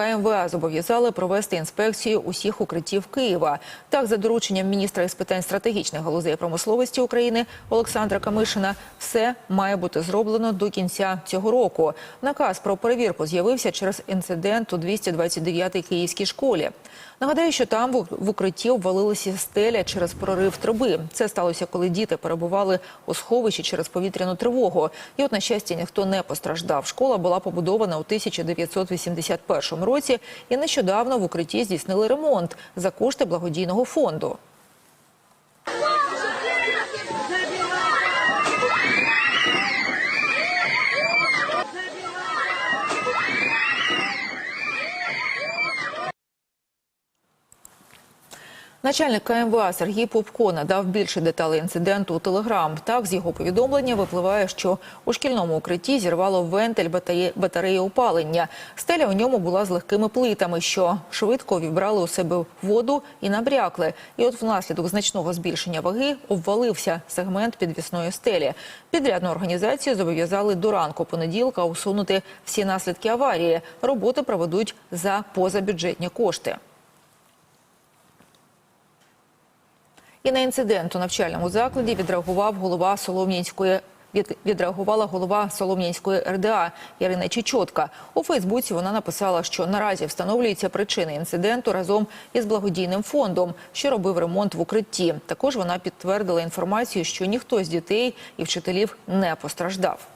КМВА зобов'язали провести інспекцію усіх укриттів Києва. Так, за дорученням міністра із питань стратегічних галузей промисловості України Олександра Камишина, все має бути зроблено до кінця цього року. Наказ про перевірку з'явився через інцидент у 229-й київській школі. Нагадаю, що там в- укритті обвалилася стеля через прорив труби. Це сталося, коли діти перебували у сховищі через повітряну тривогу. І от, на щастя, ніхто не постраждав. Школа була побудована у 1981 році і нещодавно в укритті здійснили ремонт за кошти благодійного фонду. Начальник КМВА Сергій Попко надав більше деталей інциденту у Телеграм. Так, з його повідомлення випливає, що у шкільному укритті зірвало вентиль батареї, опалення. Стеля у ньому була з легкими плитами, що швидко вібрали у себе воду і набрякли. І от внаслідок значного збільшення ваги обвалився сегмент підвісної стелі. Підрядну організацію зобов'язали до ранку понеділка усунути всі наслідки аварії. Роботи проведуть за позабюджетні кошти. І на інцидент у навчальному закладі відреагував голова Солом'янської. від- Відреагувала голова Солом'янської РДА Ярина Чечотка. У Фейсбуці вона написала, що наразі встановлюються причини інциденту разом із благодійним фондом, що робив ремонт в укритті. Також вона підтвердила інформацію, що ніхто з дітей і вчителів не постраждав.